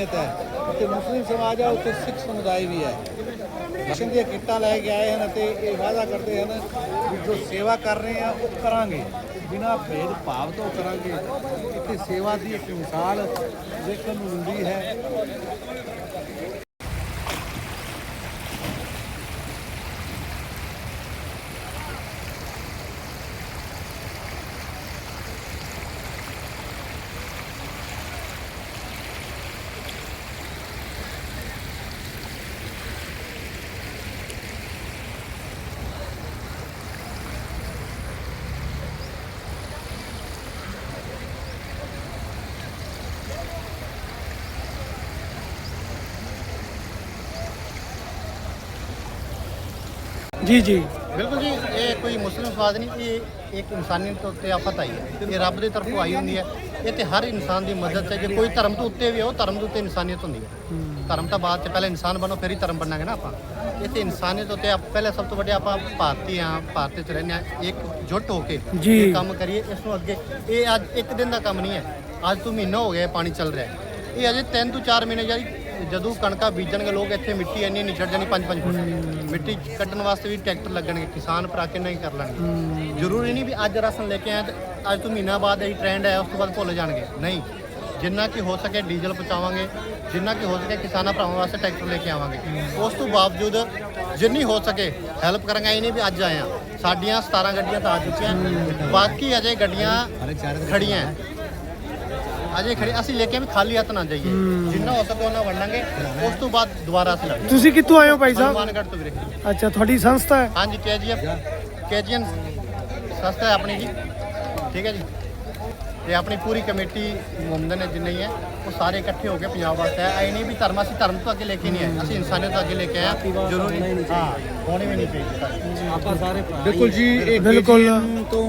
ਇਨਸਾਨੀਅਤ ਹੈ। ਉੱਥੇ ਮੁਸਲਿਮ ਸਮਾਜ ਹੈ ਉੱਥੇ ਸਿੱਖ ਸਮੁਦਾਇ ਵੀ ਹੈ। ਰਾਸ਼ਨ ਦੀਆਂ ਕਿੱਟਾਂ ਲੈ ਕੇ ਆਏ ਹਨ ਅਤੇ ਇਹ ਵਾਅਦਾ ਕਰਦੇ ਹਨ ਵੀ ਜੋ ਸੇਵਾ ਕਰ ਰਹੇ ਆ, ਉਹ ਕਰਾਂਗੇ। ਬਿਨਾਂ ਭੇਦ ਭਾਵ ਤੋਂ ਕਰਾਂਗੇ। ਇੱਥੇ ਸੇਵਾ ਦੀ ਇੱਕ ਮਿਸਾਲ ਦੇਖਣ ਨੂੰ ਮਿਲਦੀ ਹੈ। ਜੀ ਜੀ। ਬਿਲਕੁਲ ਜੀ ਇਹ ਕੋਈ ਮੁਸਲਿਮ ਸਵਾਦ ਨਹੀਂ ਇਹ ਇੱਕ ਇਨਸਾਨੀਅਤ ਉੱਤੇ ਆਫਤ ਆਈ ਹੈ। ਇਹ ਰੱਬ ਦੀ ਤਰਫੋਂ ਆਈ ਹੁੰਦੀ ਹੈ। ਇਹ ਤੇ ਹਰ ਇਨਸਾਨ ਦੀ ਮਦਦ ਹੈ। ਜੇ ਕੋਈ ਧਰਮ ਤੋਂ ਉੱਤੇ ਵੀ ਹੋ ਧਰਮ ਦੇ ਉੱਤੇ ਇਨਸਾਨੀਅਤ ਹੁੰਦੀ ਹੈ। ਧਰਮ ਤਾਂ ਬਾਅਦ ਚ ਪਹਿਲੇ ਇਨਸਾਨ ਬਣੋ ਫਿਰ ਹੀ ਧਰਮ ਬਣਾਂਗੇ ਨਾ ਆਪਾਂ। ਇਹ ਤੇ ਇਨਸਾਨੀਅਤ ਉੱਤੇ ਆਪ ਪਹਿਲੇ ਸਭ ਤੋਂ ਵੱਡੇ ਆਪਾਂ ਭਾਰਤੀ ਆ ਭਾਰਤ ਚ ਰਹਿੰਦੇ ਆ ਇੱਕ ਜੁੱਟ ਹੋ ਕੇ। ਇਹ ਕੰਮ ਕਰੀਏ ਇਸ ਨੂੰ ਅੱਗੇ ਇਹ ਅੱਜ ਇੱਕ ਦਿਨ ਦਾ ਕੰਮ ਨਹੀਂ ਹੈ। ਅੱਜ ਤੋਂ ਮਹੀਨਾ ਹੋ ਗਿਆ ਪਾਣੀ ਚੱਲ ਰਿਹਾ ਇਹ ਅਜੇ 3 ਤੋਂ 4 ਮਹੀਨੇ ਜਾਈ ਜਦੋਂ ਕਣਕਾਂ ਬੀਜਣਗੇ ਲੋਕ ਇੱਥੇ ਮਿੱਟੀ ਇੰਨੀ ਨਹੀਂ ਛੱਡ ਜਾਣੀ 5-5 ਫੁੱਟ। ਮਿੱਟੀ ਕੱਢਣ ਵਾਸਤੇ ਵੀ ਟਰੈਕਟਰ ਲੱਗਣਗੇ ਕਿਸਾਨ ਭਰਾ ਕਿੰਨਾ ਹੀ ਕਰ ਲੈਣਗੇ। ਜ਼ਰੂਰੀ ਨਹੀਂ ਵੀ ਅੱਜ ਰਸਨ ਲੈ ਕੇ ਆਏ ਤੇ ਅੱਜ ਤੋਂ ਮਹੀਨਾ ਬਾਅਦ ਇਹ ਟ੍ਰੈਂਡ ਹੈ ਉਸ ਤੋਂ ਬਾਅਦ ਭੁੱਲ ਜਾਣਗੇ। ਨਹੀਂ ਜਿੰਨਾ ਕਿ ਹੋ ਸਕੇ ਡੀਜ਼ਲ ਪਹੁੰਚਾਵਾਂਗੇ ਜਿੰਨਾ ਕਿ ਹੋ ਸਕੇ ਕਿਸਾਨਾਂ ਭਰਾਵਾਂ ਵਾਸਤੇ ਟਰੈਕਟਰ ਲੈ ਕੇ ਆਵਾਂਗੇ। ਉਸ ਤੋਂ ਬਾਵਜੂਦ ਜਿੰਨੀ ਹੋ ਸਕੇ ਹੈਲਪ ਕਰਾਂਗੇ ਇਹ ਨਹੀਂ ਵੀ ਅੱਜ ਆਏ ਆ ਸਾਡੀਆਂ 17 ਗੱਡੀਆਂ ਤਾਂ ਆ ਚੁੱਕੀਆਂ। ਬਾਕੀ ਅਜੇ ਗੱਡੀਆਂ ਖੜੀਆਂ। ਅਜੇ ਖੜੀ ਅਸੀਂ ਲੈ ਕੇ ਵੀ ਖਾਲੀ ਹੱਥ ਨਾ ਜਾਈਏ। ਜਿੰਨਾ ਹੋ ਸਕੇ ਉਹਨਾਂ ਵੰਡਾਂਗੇ ਉਸ ਤੋਂ ਬਾਅਦ ਦੁਬਾਰਾ ਅਸੀਂ ਲਾਂਗੇ ਤੁਸੀਂ ਕਿੱਥੋਂ ਆਏ ਹੋ ਭਾਈ ਸਾਹਿਬ? ਹਨੂਮਾਨਗੜ੍ਹ ਤੋਂ ਵੀਰੇ। ਅੱਛਾ ਤੁਹਾਡੀ ਸੰਸਥਾ ਹੈ? ਹਾਂਜੀ ਕੇਜੀਐਫ ਕੇਜੀਐਨ ਸੰਸਥਾ ਹੈ ਆਪਣੀ ਜੀ। ਠੀਕ ਹੈ ਜੀ? ਤੇ ਆਪਣੀ ਪੂਰੀ ਕਮੇਟੀ ਮੁੰਡੇ ਨੇ ਜਿੰਨੇ ਹੀ ਹੈ ਉਹ ਸਾਰੇ ਇਕੱਠੇ ਹੋ ਕੇ ਪੰਜਾਬ ਵਾਸਤੇ ਆਏ। ਨਹੀਂ ਵੀ ਧਰਮ ਅਸੀਂ ਧਰਮ ਤੋਂ ਅੱਗੇ ਲੈ ਕੇ ਨਹੀਂ ਆਏ। ਅਸੀਂ ਇਨਸਾਨੀਅਤ ਤੋਂ ਅੱਗੇ ਲੈ ਕੇ ਆਏ ਹਾਂ। ਜ਼ਰੂਰੀ ਹਾਂ ਹੋਣੀ ਵੀ ਨਹੀਂ ਚਾਹੀਦੀ। ਸਾਡੀ ਬਿਲਕੁਲ ਜੀ ਇਹ ਬਿਲਕੁਲ। ਤੋਂ